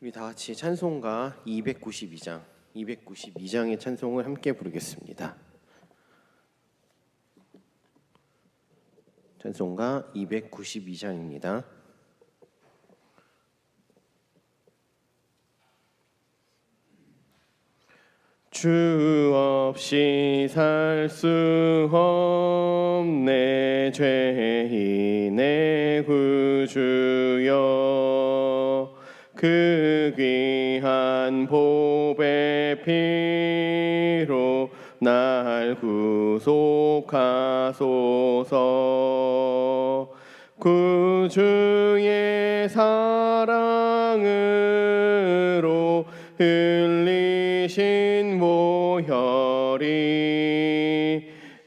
우리 다 같이 찬송가 292장, 292장의 찬송을 함께 부르겠습니다. 찬송가 292장입니다. 주 없이 살 수 없네 죄인의 구주여 그 귀한 보배 피로 날 구속하소서. 구주의 사랑으로 흘리신 보혈이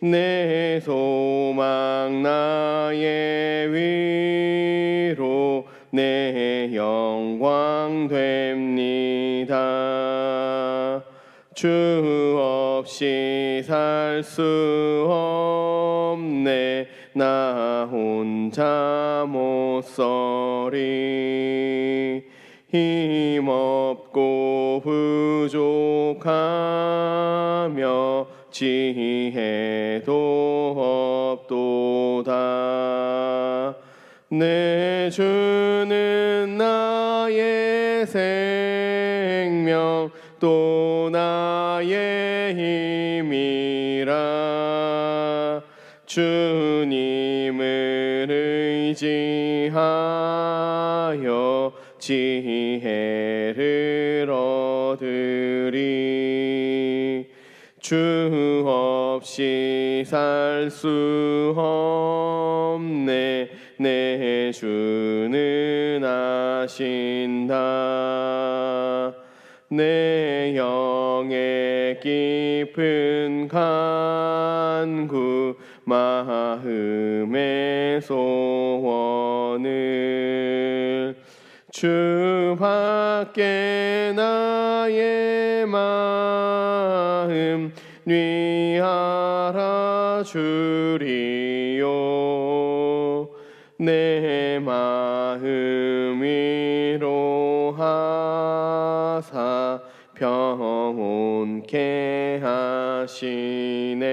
내 됩니다. 주 없이 살 수 없네. 나 혼자 못 서리 힘없고 부족하며 지혜도 없도다. 내 주는 나의 생명 또 나의 힘이라. 주님을 의지하여 지혜를 얻으리. 주 없이 살 수 없네 내 주는 아신다. 내 영의 깊은 간구 마음의 소원을 주 밖에 나의 마음 뉘 알아주리 평온케 하시네.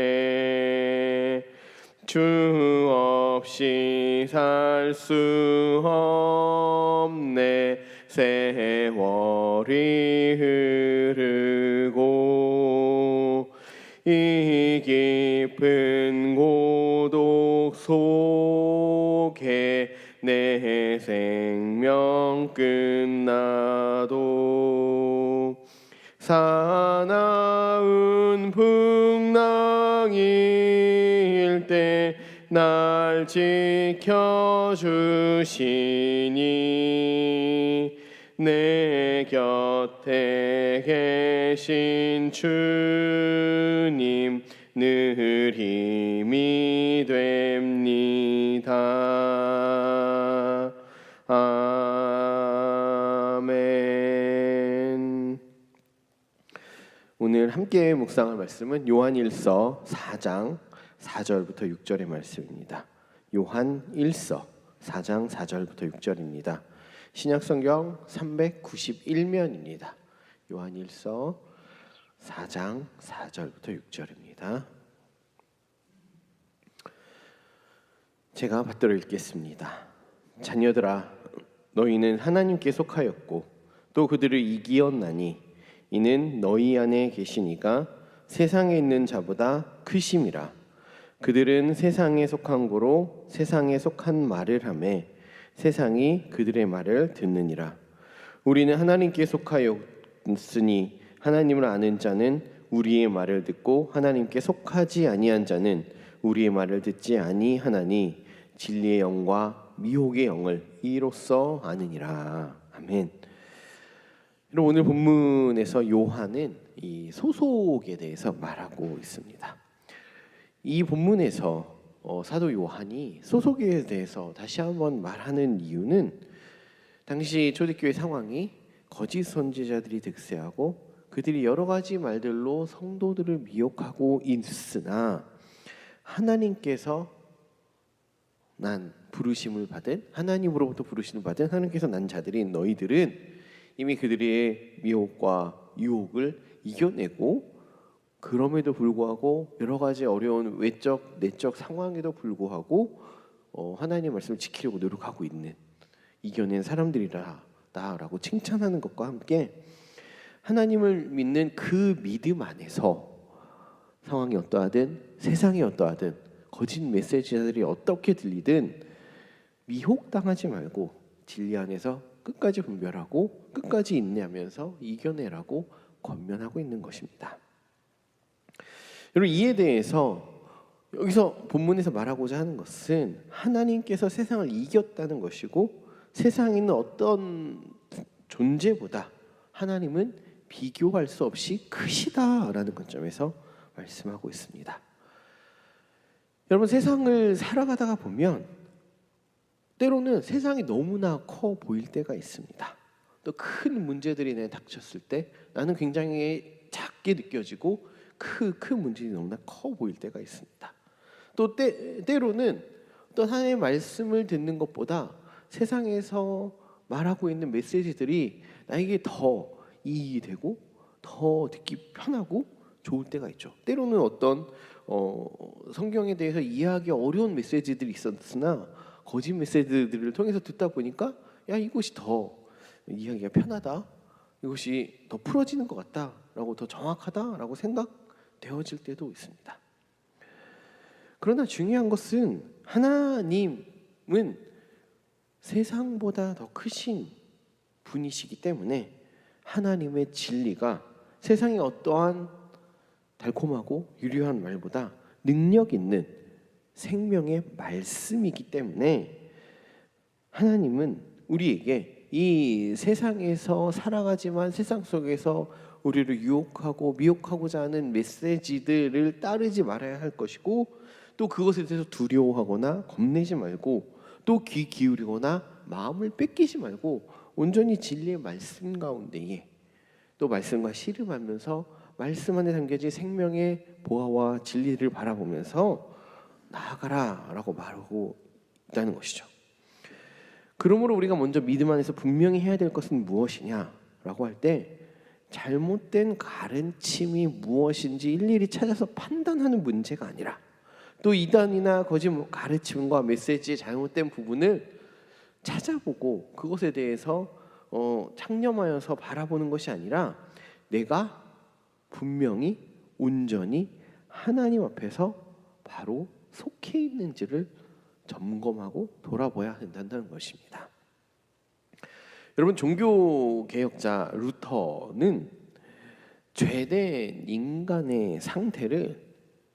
주 없이 살 수 없네. 세월이 흐르고 이 깊은 고독 속에 내 생명 끝 날 지켜주시니 내 곁에 계신 주님 늘 힘이 됩니다. 아멘. 오늘 함께 묵상할 말씀은 요한일서 4장 4절부터 6절의 말씀입니다. 요한 1서 4장 4절부터 6절입니다. 신약 성경 391면입니다. 요한 1서 4장 4절부터 6절입니다. 제가 받들어 읽겠습니다. 자녀들아 너희는 하나님께 속하였고 또 그들을 이기었나니 이는 너희 안에 계시니가 세상에 있는 자보다 크심이라 그들은 세상에 속한 고로 세상에 속한 말을 하매 세상이 그들의 말을 듣느니라 우리는 하나님께 속하였으니 하나님을 아는 자는 우리의 말을 듣고 하나님께 속하지 아니한 자는 우리의 말을 듣지 아니하나니 진리의 영과 미혹의 영을 이로써 아느니라 아멘. 오늘 본문에서 요한은 이 소속에 대해서 말하고 있습니다. 이 본문에서 어, 사도 요한이 소속에 대해서 다시 한번 말하는 이유는 당시 초대교회 상황이 거짓 선지자들이 득세하고 그들이 여러 가지 말들로 성도들을 미혹하고 있으나 하나님께서 난 부르심을 받은 하나님으로부터 부르심을 받은 하나님께서 난 자들인 너희들은 이미 그들의 미혹과 유혹을 이겨내고 그럼에도 불구하고 여러 가지 어려운 외적 내적 상황에도 불구하고 어, 하나님의 말씀을 지키려고 노력하고 있는 이겨낸 사람들이라다라고 칭찬하는 것과 함께 하나님을 믿는 그 믿음 안에서 상황이 어떠하든 세상이 어떠하든 거짓 메시지들이 어떻게 들리든 미혹당하지 말고 진리 안에서 끝까지 분별하고 끝까지 인내하면서 이겨내라고 권면하고 있는 것입니다. 여러분 이에 대해서 여기서 본문에서 말하고자 하는 것은 하나님께서 세상을 이겼다는 것이고 세상에 있는 어떤 존재보다 하나님은 비교할 수 없이 크시다라는 관점에서 말씀하고 있습니다. 여러분 세상을 살아가다가 보면 때로는 세상이 너무나 커 보일 때가 있습니다. 또 큰 문제들이 내 닥쳤을 때 나는 굉장히 작게 느껴지고 그큰 문제들이 너무나 커 보일 때가 있습니다. 또 때, 때로는 또 하나님의 말씀을 듣는 것보다 세상에서 말하고 있는 메시지들이 나에게 더 이익이 되고 더 듣기 편하고 좋을 때가 있죠. 때로는 어떤 어, 성경에 대해서 이해하기 어려운 메시지들이 있었으나 거짓 메시지들을 통해서 듣다 보니까 야 이것이 더 이해하기가 편하다. 이것이 더 풀어지는 것 같다라고 더 정확하다라고 생각 되어질 때도 있습니다. 그러나 중요한 것은 하나님은 세상보다 더 크신 분이시기 때문에 하나님의 진리가 세상의 어떠한 달콤하고 유려한 말보다 능력 있는 생명의 말씀이기 때문에 하나님은 우리에게 이 세상에서 살아가지만 세상 속에서 우리를 유혹하고 미혹하고자 하는 메시지들을 따르지 말아야 할 것이고 또 그것에 대해서 두려워하거나 겁내지 말고 또 귀 기울이거나 마음을 뺏기지 말고 온전히 진리의 말씀 가운데에 또 말씀과 씨름하면서 말씀 안에 담겨진 생명의 보화와 진리를 바라보면서 나아가라라고 말하고 있다는 것이죠. 그러므로 우리가 먼저 믿음 안에서 분명히 해야 될 것은 무엇이냐라고 할 때 잘못된 가르침이 무엇인지 일일이 찾아서 판단하는 문제가 아니라 또 이단이나 거짓 가르침과 메시지의 잘못된 부분을 찾아보고 그것에 대해서 어, 창념하여서 바라보는 것이 아니라 내가 분명히 온전히 하나님 앞에서 바로 속해 있는지를 점검하고 돌아봐야 된다는 것입니다. 여러분 종교 개혁자 루터는 죄된 인간의 상태를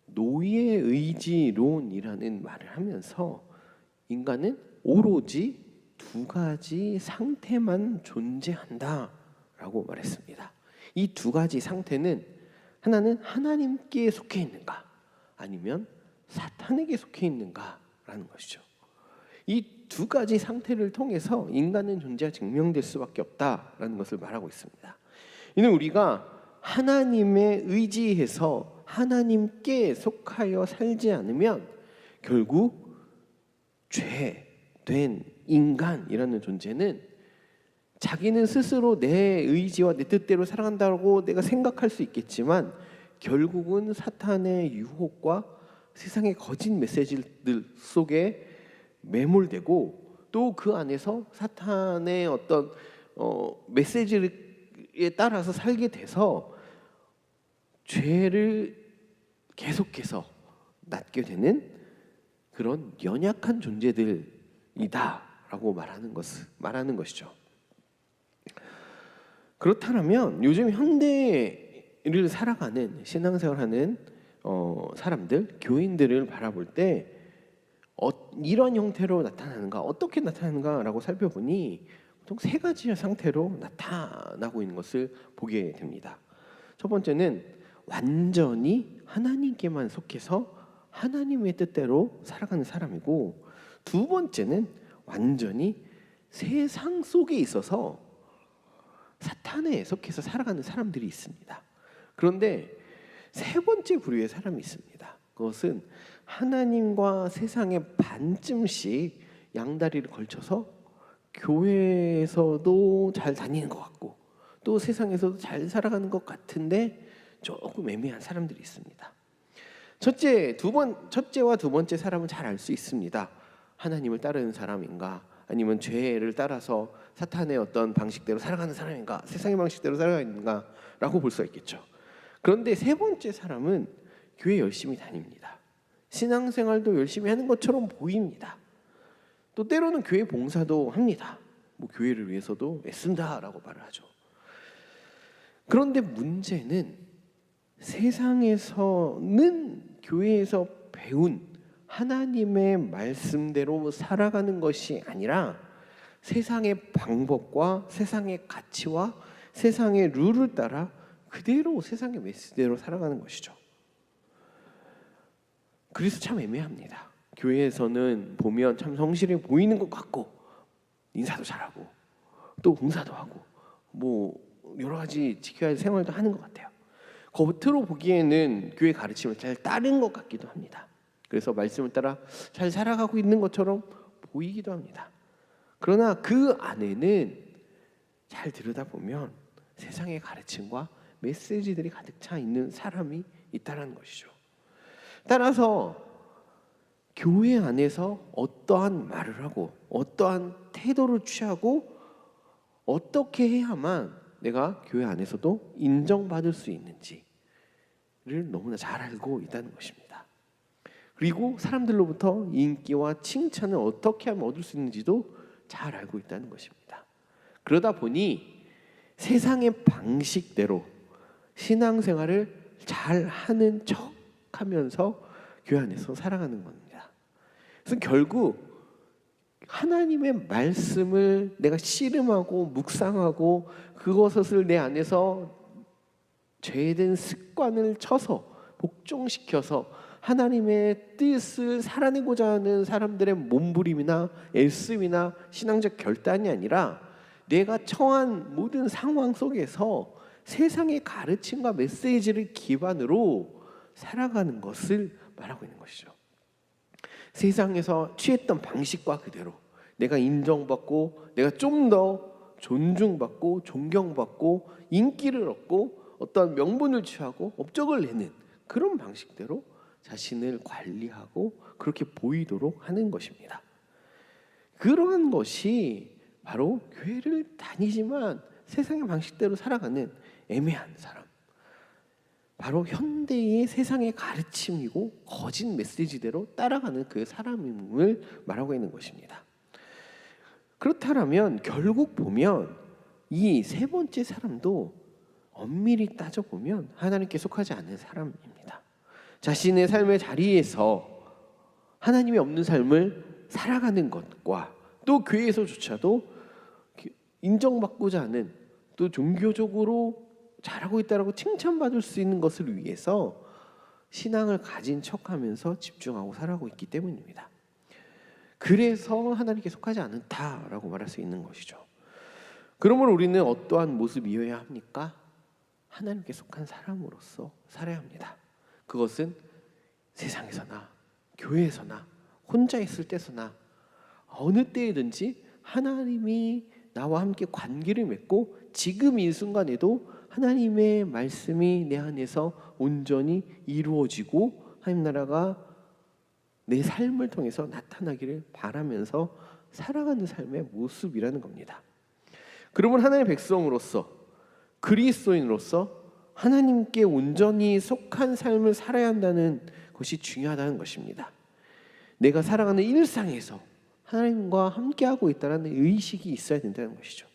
노예 의지론이라는 말을 하면서 인간은 오로지 두 가지 상태만 존재한다라고 말했습니다. 이 두 가지 상태는 하나는 하나님께 속해 있는가 아니면 사탄에게 속해 있는가라는 것이죠. 이 두 가지 상태를 통해서 인간의 존재가 증명될 수밖에 없다라는 것을 말하고 있습니다. 이는 우리가 하나님에 의지해서 하나님께 속하여 살지 않으면 결국 죄된 인간이라는 존재는 자기는 스스로 내 의지와 내 뜻대로 살아간다고 내가 생각할 수 있겠지만 결국은 사탄의 유혹과 세상의 거짓 메시지들 속에 매몰되고 또 그 안에서 사탄의 어떤 어, 메시지에 따라서 살게 돼서 죄를 계속해서 낳게 되는 그런 연약한 존재들이다라고 말하는 것 말하는 것이죠. 그렇다면 요즘 현대를 살아가는 신앙생활하는 어, 사람들, 교인들을 바라볼 때 어, 이런 형태로 나타나는가, 어떻게 나타나는가라고 살펴보니 보통 세 가지의 상태로 나타나고 있는 것을 보게 됩니다. 첫 번째는 완전히 하나님께만 속해서 하나님의 뜻대로 살아가는 사람이고 두 번째는 완전히 세상 속에 있어서 사탄에 속해서 살아가는 사람들이 있습니다. 그런데 세 번째 부류의 사람이 있습니다. 그것은 하나님과 세상에 반쯤씩 양다리를 걸쳐서 교회에서도 잘 다니는 것 같고 또 세상에서도 잘 살아가는 것 같은데 조금 애매한 사람들이 있습니다. 첫째, 두 번, 첫째와 두 번째 사람은 잘 알 수 있습니다. 하나님을 따르는 사람인가, 아니면 죄를 따라서 사탄의 어떤 방식대로 살아가는 사람인가, 세상의 방식대로 살아가는가라고 볼 수가 있겠죠. 그런데 세 번째 사람은 교회 열심히 다닙니다. 신앙생활도 열심히 하는 것처럼 보입니다. 또 때로는 교회 봉사도 합니다. 뭐 교회를 위해서도 애쓴다라고 말을 하죠. 그런데 문제는 세상에서는 교회에서 배운 하나님의 말씀대로 살아가는 것이 아니라 세상의 방법과 세상의 가치와 세상의 룰을 따라 그대로 세상의 메시지대로 살아가는 것이죠. 그래서 참 애매합니다. 교회에서는 보면 참 성실해 보이는 것 같고 인사도 잘하고 또 봉사도 하고 뭐 여러 가지 지켜야 할 생활도 하는 것 같아요. 겉으로 보기에는 교회 가르침을 잘 따른 것 같기도 합니다. 그래서 말씀을 따라 잘 살아가고 있는 것처럼 보이기도 합니다. 그러나 그 안에는 잘 들여다보면 세상의 가르침과 메시지들이 가득 차 있는 사람이 있다는 것이죠. 따라서 교회 안에서 어떠한 말을 하고 어떠한 태도를 취하고 어떻게 해야만 내가 교회 안에서도 인정받을 수 있는지를 너무나 잘 알고 있다는 것입니다. 그리고 사람들로부터 인기와 칭찬을 어떻게 하면 얻을 수 있는지도 잘 알고 있다는 것입니다. 그러다 보니 세상의 방식대로 신앙생활을 잘 하는 척 하면서 교회 안에서 살아가는 겁니다. 그래서 결국 하나님의 말씀을 내가 씨름하고 묵상하고 그것을 내 안에서 죄된 습관을 쳐서 복종시켜서 하나님의 뜻을 살아내고자 하는 사람들의 몸부림이나 애씀이나 신앙적 결단이 아니라 내가 처한 모든 상황 속에서 세상의 가르침과 메시지를 기반으로 살아가는 것을 말하고 있는 것이죠. 세상에서 취했던 방식과 그대로 내가 인정받고 내가 좀 더 존중받고 존경받고 인기를 얻고 어떤 명분을 취하고 업적을 내는 그런 방식대로 자신을 관리하고 그렇게 보이도록 하는 것입니다. 그러한 것이 바로 교회를 다니지만 세상의 방식대로 살아가는 애매한 사람. 바로 현대의 세상의 가르침이고 거짓 메시지대로 따라가는 그 사람임을 말하고 있는 것입니다. 그렇다면 결국 보면 이 세 번째 사람도 엄밀히 따져 보면 하나님께 속하지 않는 사람입니다. 자신의 삶의 자리에서 하나님이 없는 삶을 살아가는 것과 또 교회에서조차도 인정받고자 하는 또 종교적으로 잘하고 있다라고 칭찬받을 수 있는 것을 위해서 신앙을 가진 척하면서 집중하고 살아가고 있기 때문입니다. 그래서 하나님께 속하지 않다라고 말할 수 있는 것이죠. 그러므로 우리는 어떠한 모습이어야 합니까? 하나님께 속한 사람으로서 살아야 합니다. 그것은 세상에서나 교회에서나 혼자 있을 때서나 어느 때든지 하나님이 나와 함께 관계를 맺고 지금 이 순간에도 하나님의 말씀이 내 안에서 온전히 이루어지고 하나님 나라가 내 삶을 통해서 나타나기를 바라면서 살아가는 삶의 모습이라는 겁니다. 그러면 하나님의 백성으로서 그리스도인으로서 하나님께 온전히 속한 삶을 살아야 한다는 것이 중요하다는 것입니다. 내가 살아가는 일상에서 하나님과 함께하고 있다는 의식이 있어야 된다는 것이죠.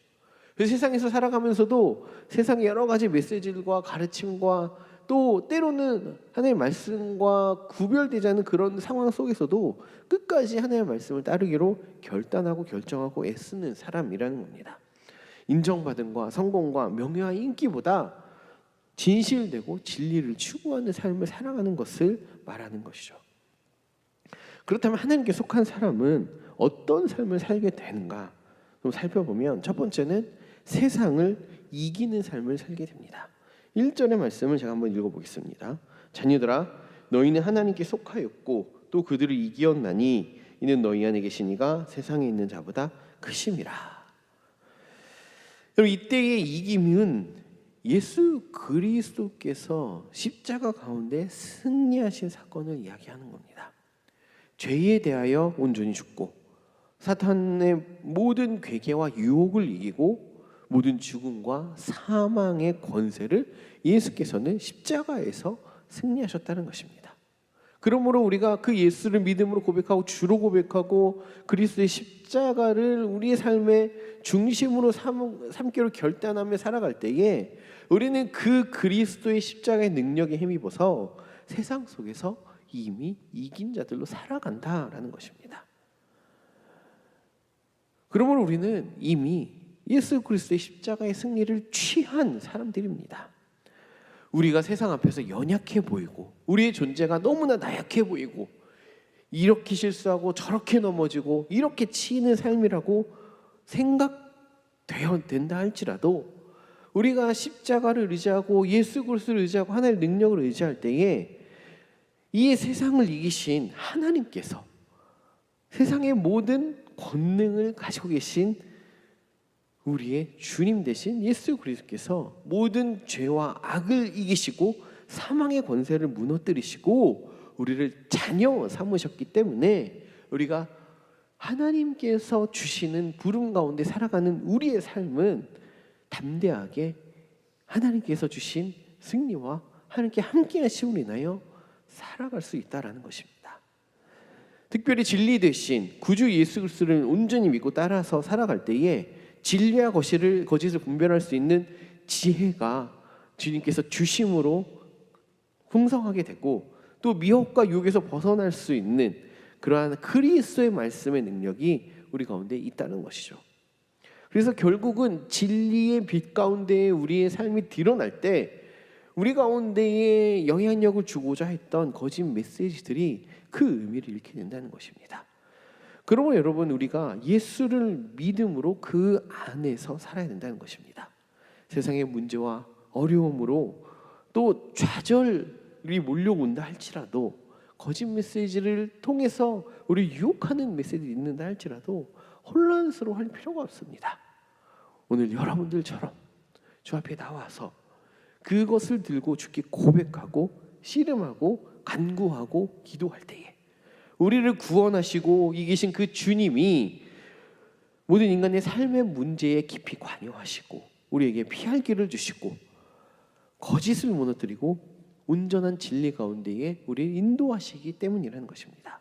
그 세상에서 살아가면서도 세상의 여러 가지 메시지들과 가르침과 또 때로는 하나님의 말씀과 구별되지 않은 그런 상황 속에서도 끝까지 하나님의 말씀을 따르기로 결단하고 결정하고 애쓰는 사람이라는 겁니다. 인정받음과 성공과 명예와 인기보다 진실되고 진리를 추구하는 삶을 살아가는 것을 말하는 것이죠. 그렇다면 하나님께 속한 사람은 어떤 삶을 살게 되는가? 좀 살펴보면 첫 번째는 세상을 이기는 삶을 살게 됩니다. 1절의 말씀을 제가 한번 읽어보겠습니다. 자녀들아 너희는 하나님께 속하였고 또 그들을 이기었나니 이는 너희 안에 계신 이가 세상에 있는 자보다 크심이라. 여러분 이때의 이김은 예수 그리스도께서 십자가 가운데 승리하신 사건을 이야기하는 겁니다. 죄에 대하여 온전히 죽고 사탄의 모든 괴계와 유혹을 이기고 모든 죽음과 사망의 권세를 예수께서는 십자가에서 승리하셨다는 것입니다. 그러므로 우리가 그 예수를 믿음으로 고백하고 주로 고백하고 그리스도의 십자가를 우리의 삶의 중심으로 삼, 삼기로 결단하며 살아갈 때에 우리는 그 그리스도의 십자가의 능력에 힘입어서 세상 속에서 이미 이긴 자들로 살아간다라는 것입니다. 그러므로 우리는 이미 예수 그리스도의 십자가의 승리를 취한 사람들입니다. 우리가 세상 앞에서 연약해 보이고 우리의 존재가 너무나 나약해 보이고 이렇게 실수하고 저렇게 넘어지고 이렇게 치이는 삶이라고 생각되어 된다 할지라도 우리가 십자가를 의지하고 예수 그리스도를 의지하고 하나님의 능력을 의지할 때에 이 세상을 이기신 하나님께서 세상의 모든 권능을 가지고 계신 우리의 주님 대신 예수 그리스도께서 모든 죄와 악을 이기시고 사망의 권세를 무너뜨리시고 우리를 자녀 삼으셨기 때문에 우리가 하나님께서 주시는 부름 가운데 살아가는 우리의 삶은 담대하게 하나님께서 주신 승리와 하나님께 함께 하심을 인하여 살아갈 수 있다라는 것입니다. 특별히 진리 대신 구주 예수 그리스도를 온전히 믿고 따라서 살아갈 때에 진리와 거짓을 거짓을 분별할 수 있는 지혜가 주님께서 주심으로 풍성하게 되고 또 미혹과 유혹에서 벗어날 수 있는 그러한 그리스도의 말씀의 능력이 우리 가운데 있다는 것이죠. 그래서 결국은 진리의 빛 가운데 우리의 삶이 드러날 때 우리 가운데에 영향력을 주고자 했던 거짓 메시지들이 그 의미를 잃게 된다는 것입니다. 그러므로 여러분 우리가 예수를 믿음으로 그 안에서 살아야 된다는 것입니다. 세상의 문제와 어려움으로 또 좌절이 몰려온다 할지라도 거짓 메시지를 통해서 우리 유혹하는 메시지를 읽는다 할지라도 혼란스러워할 필요가 없습니다. 오늘 여러분들처럼 주 앞에 나와서 그것을 들고 주께 고백하고 씨름하고 간구하고 기도할 때에 우리를 구원하시고 이기신 그 주님이 모든 인간의 삶의 문제에 깊이 관여하시고 우리에게 피할 길을 주시고 거짓을 무너뜨리고 온전한 진리 가운데에 우리를 인도하시기 때문이라는 것입니다.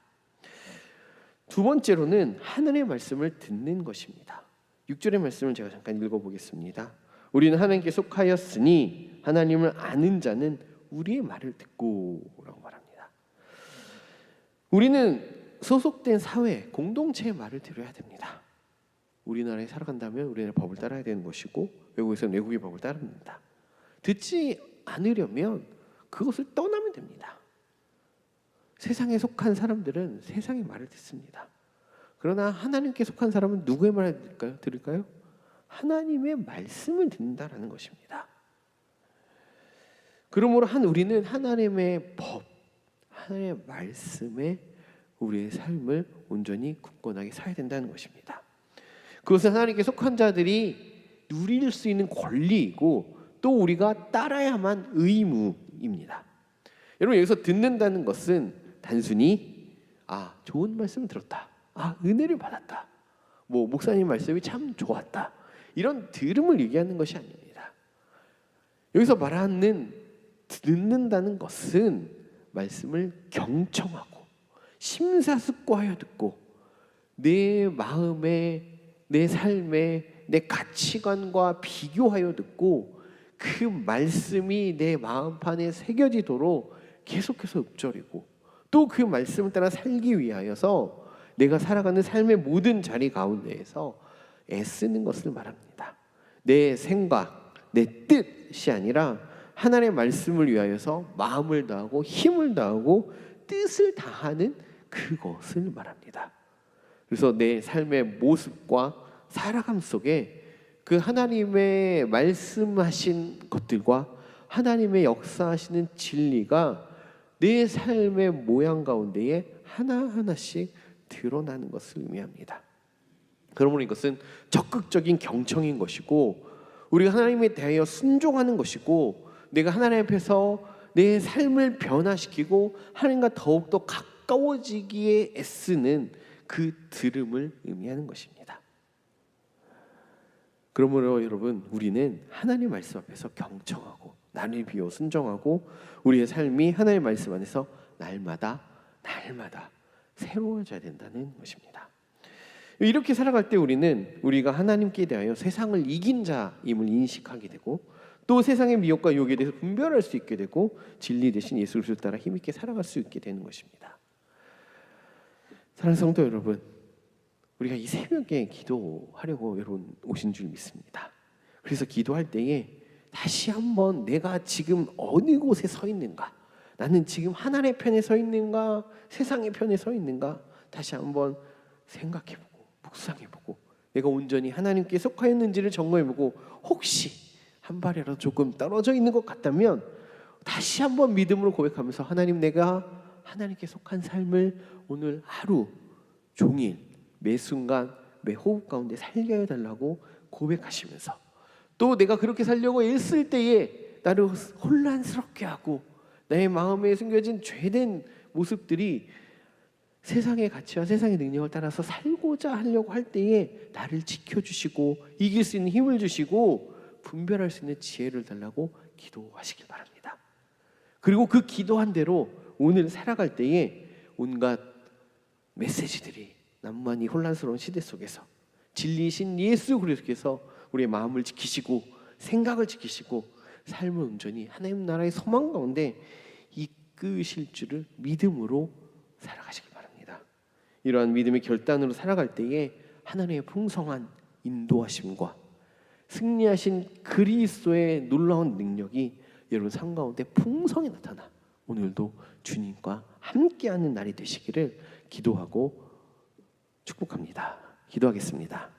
두 번째로는 하늘의 말씀을 듣는 것입니다. 6절의 말씀을 제가 잠깐 읽어보겠습니다. 우리는 하나님께 속하였으니 하나님을 아는 자는 우리의 말을 말합니다. 우리는 소속된 사회 공동체의 말을 들어야 됩니다. 우리나라에 살아간다면 우리나라 법을 따라야 되는 것이고 외국에서는 외국의 법을 따릅니다. 듣지 않으려면 그것을 떠나면 됩니다. 세상에 속한 사람들은 세상의 말을 듣습니다. 그러나 하나님께 속한 사람은 누구의 말을 들을까요? 들을까요? 하나님의 말씀을 듣는다라는 것입니다. 그러므로 한 우리는 하나님의 법, 하나님의 말씀에 우리의 삶을 온전히 굳건하게 살아야 된다는 것입니다. 그것은 하나님께 속한 자들이 누릴 수 있는 권리이고 또 우리가 따라야만 의무입니다. 여러분 여기서 듣는다는 것은 단순히 아 좋은 말씀을 들었다, 아 은혜를 받았다, 뭐 목사님 말씀이 참 좋았다 이런 들음을 얘기하는 것이 아닙니다. 여기서 말하는 듣는다는 것은 말씀을 경청하고 심사숙고하여 듣고 내 마음에 내 삶에 내 가치관과 비교하여 듣고 그 말씀이 내 마음판에 새겨지도록 계속해서 읊조리고 또 그 말씀을 따라 살기 위하여서 내가 살아가는 삶의 모든 자리 가운데에서 애쓰는 것을 말합니다. 내 생각, 내 뜻이 아니라 하나님의 말씀을 위하여서 마음을 다하고 힘을 다하고 뜻을 다하는 그것을 말합니다. 그래서 내 삶의 모습과 살아감 속에 그 하나님의 말씀하신 것들과 하나님의 역사하시는 진리가 내 삶의 모양 가운데에 하나하나씩 드러나는 것을 의미합니다. 그러므로 이것은 적극적인 경청인 것이고 우리가 하나님에 대하여 순종하는 것이고 내가 하나님 앞에서 내 삶을 변화시키고 하나님과 더욱더 가까워지기에 애쓰는 그 들음을 의미하는 것입니다. 그러므로 여러분 우리는 하나님 말씀 앞에서 경청하고 나를 비워 순종하고 우리의 삶이 하나님 말씀 안에서 날마다 날마다 새로워져야 된다는 것입니다. 이렇게 살아갈 때 우리는 우리가 하나님께 대하여 세상을 이긴 자임을 인식하게 되고 또 세상의 미혹과 유혹에 대해서 분별할 수 있게 되고 진리 대신 예수 그리스도를 따라 힘있게 살아갈 수 있게 되는 것입니다. 사랑하는 성도 여러분, 우리가 이 새벽에 기도하려고 여러분 오신 줄 믿습니다. 그래서 기도할 때에 다시 한번 내가 지금 어느 곳에 서 있는가? 나는 지금 하나님의 편에 서 있는가? 세상의 편에 서 있는가? 다시 한번 생각해보고 묵상해보고 내가 온전히 하나님께 속하였는지를 점검해보고 혹시 한 발이라도 조금 떨어져 있는 것 같다면 다시 한번 믿음으로 고백하면서 하나님 내가 하나님께 속한 삶을 오늘 하루 종일 매 순간 매 호흡 가운데 살게 해달라고 고백하시면서 또 내가 그렇게 살려고 애쓸 때에 나를 혼란스럽게 하고 내 마음에 숨겨진 죄된 모습들이 세상의 가치와 세상의 능력을 따라서 살고자 하려고 할 때에 나를 지켜주시고 이길 수 있는 힘을 주시고 분별할 수 있는 지혜를 달라고 기도하시길 바랍니다. 그리고 그 기도한 대로 오늘 살아갈 때에 온갖 메시지들이 남만이 혼란스러운 시대 속에서 진리신 예수 그리스도께서 우리의 마음을 지키시고 생각을 지키시고 삶을 온전히 하나님 나라의 소망 가운데 이끄실 줄을 믿음으로 살아가시길 바랍니다. 이러한 믿음의 결단으로 살아갈 때에 하나님의 풍성한 인도하심과 승리하신 그리스도의 놀라운 능력이 여러분 삶 가운데 풍성히 나타나 오늘도 주님과 함께하는 날이 되시기를 기도하고 축복합니다. 기도하겠습니다.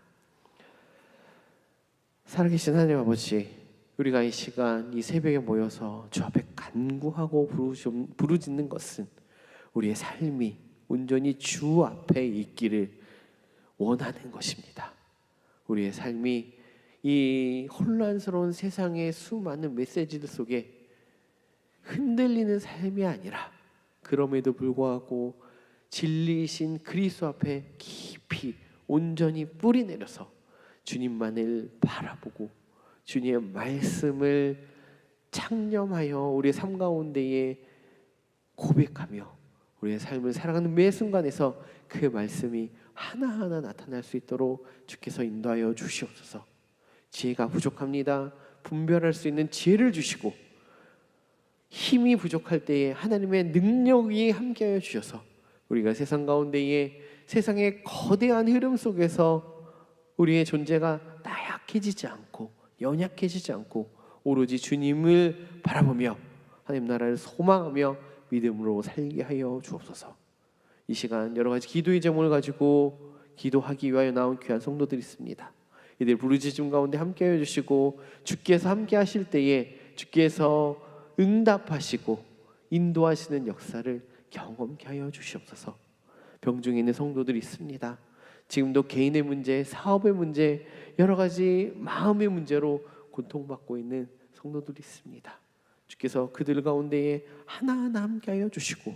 살아계신 하나님 아버지, 우리가 이 시간 이 새벽에 모여서 주 앞에 간구하고 부르짖는 것은 우리의 삶이 온전히 주 앞에 있기를 원하는 것입니다. 우리의 삶이 이 혼란스러운 세상의 수많은 메시지들 속에 흔들리는 삶이 아니라 그럼에도 불구하고 진리이신 그리스도 앞에 깊이 온전히 뿌리 내려서 주님만을 바라보고 주님의 말씀을 창념하여 우리의 삶 가운데에 고백하며 우리의 삶을 살아가는 매 순간에서 그 말씀이 하나하나 나타날 수 있도록 주께서 인도하여 주시옵소서. 지혜가 부족합니다. 분별할 수 있는 지혜를 주시고 힘이 부족할 때에 하나님의 능력이 함께하여 주셔서 우리가 세상 가운데에 세상의 거대한 흐름 속에서 우리의 존재가 나약해지지 않고 연약해지지 않고 오로지 주님을 바라보며 하나님 나라를 소망하며 믿음으로 살게 하여 주옵소서. 이 시간 여러 가지 기도의 제목을 가지고 기도하기 위하여 나온 귀한 성도들이 있습니다. 이들 부르짖음 가운데 함께 해 주시고 주께서 함께 하실 때에 주께서 응답하시고 인도하시는 역사를 경험케 하여 주시옵소서. 병중에 있는 성도들이 있습니다. 지금도 개인의 문제, 사업의 문제, 여러 가지 마음의 문제로 고통받고 있는 성도들이 있습니다. 주께서 그들 가운데에 하나하나 함께하여 주시고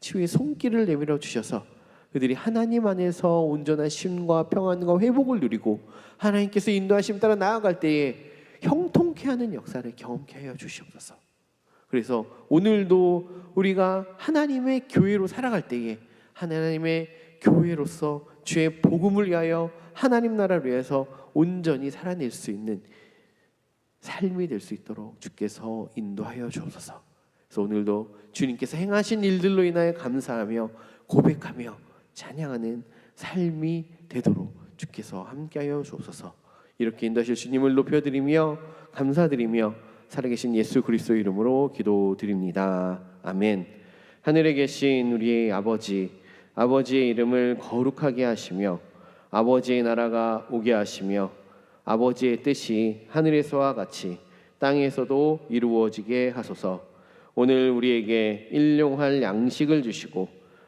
치유의 손길을 내밀어 주셔서 그들이 하나님 안에서 온전한 쉼과 평안과 회복을 누리고 하나님께서 인도하심 따라 나아갈 때에 형통케 하는 역사를 경험케 하여 주시옵소서. 그래서 오늘도 우리가 하나님의 교회로 살아갈 때에 하나님의 교회로서 주의 복음을 위하여 하나님 나라를 위해서 온전히 살아낼 수 있는 삶이 될 수 있도록 주께서 인도하여 주옵소서. 그래서 오늘도 주님께서 행하신 일들로 인하여 감사하며 고백하며 찬양하는 삶이 되도록 주께서 함께하여 주옵소서. 이렇게 인도하실 주님을 높여드리며 감사드리며 살아계신 예수 그리스도 이름으로 기도드립니다. 아멘. 하늘에 계신 우리의 아버지, 아버지의 이름을 거룩하게 하시며 아버지의 나라가 오게 하시며 아버지의 뜻이 하늘에서와 같이 땅에서도 이루어지게 하소서. 오늘 우리에게 일용할 양식을 주시고